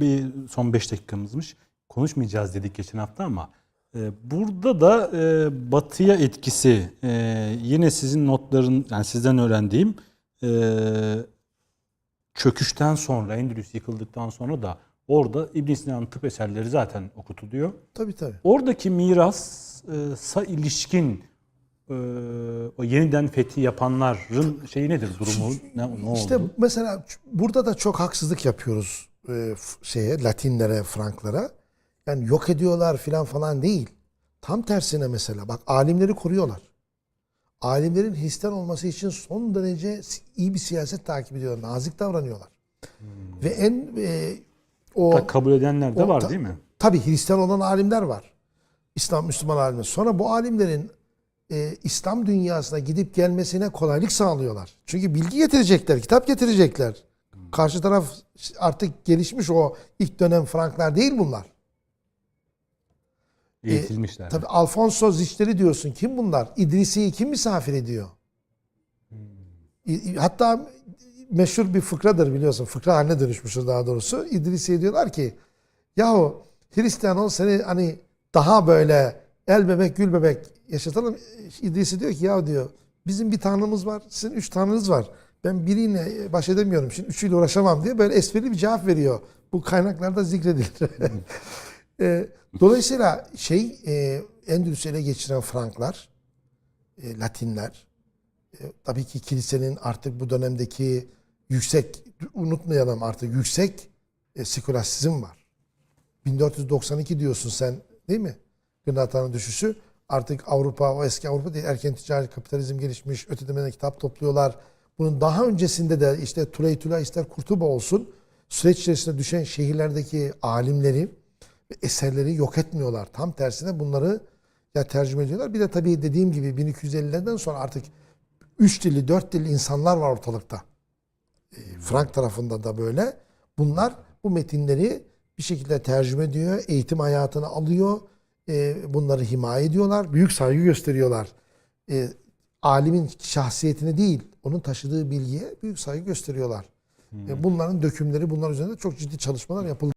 Bir son 5 dakikamızmış. Konuşmayacağız dedik geçen hafta ama e, burada da e, batıya etkisi e, yine sizin notların yani sizden öğrendiğim e, çöküşten sonra Endülüs yıkıldıktan sonra da orada İbn Sina'nın tıp eserleri zaten okutuluyor. Tabii tabii. Oradaki mirasa ilişkin e, o yeniden fethi yapanların şeyi nedir durumu ne, ne oldu? İşte mesela burada da çok haksızlık yapıyoruz e, şeye Latinlere, Franklara. Yani yok ediyorlar filan falan değil. Tam tersine mesela bak alimleri koruyorlar. Alimlerin Hristiyan olması için son derece iyi bir siyaset takip ediyorlar. Nazik davranıyorlar. Ve en e, o Da kabul edenler de o var değil mi? Tabii Hristiyan olan alimler var. İslam Müslüman alimler. Sonra bu alimlerin e, İslam dünyasına gidip gelmesine kolaylık sağlıyorlar. Çünkü bilgi getirecekler, kitap getirecekler. Karşı taraf artık gelişmiş o ilk dönem Franklar değil bunlar. Eğitilmişler. Tabii Alfonso Ziçleri diyorsun. Kim bunlar? İdrisi'yi kim misafir ediyor? İ- Hatta meşhur bir fıkradır biliyorsun. Fıkra haline dönüşmüştür daha doğrusu. İdrisi'ye diyorlar ki yahu Hristiyan ol seni hani daha böyle el bebek gül bebek yaşatalım. İdrisi diyor ki ya diyor bizim bir tanrımız var. Sizin üç tanrınız var. Ben biriyle baş edemiyorum. Şimdi üçüyle uğraşamam diye böyle esprili bir cevap veriyor. Bu kaynaklarda zikredilir. E, dolayısıyla şey e, Endülüs'ü ele geçiren Franklar, e, Latinler, e, tabii ki kilisenin artık bu dönemdeki yüksek, unutmayalım artık yüksek e, var. 1492 diyorsun sen değil mi? Granada'nın düşüşü. Artık Avrupa, o eski Avrupa değil, erken ticari kapitalizm gelişmiş, ötedemeden kitap topluyorlar. Bunun daha öncesinde de işte Tuleytula ister Kurtuba olsun, süreç içerisinde düşen şehirlerdeki alimleri ve eserleri yok etmiyorlar. Tam tersine bunları ya tercüme ediyorlar. Bir de tabii dediğim gibi 1250'lerden sonra artık üç dilli, dört dilli insanlar var ortalıkta. E, Frank tarafında da böyle. Bunlar bu metinleri bir şekilde tercüme ediyor, eğitim hayatına alıyor, e, bunları himaye ediyorlar, büyük saygı gösteriyorlar. Alimin şahsiyetine değil, onun taşıdığı bilgiye büyük saygı gösteriyorlar. E, bunların dökümleri, bunlar üzerinde çok ciddi çalışmalar yapıldı.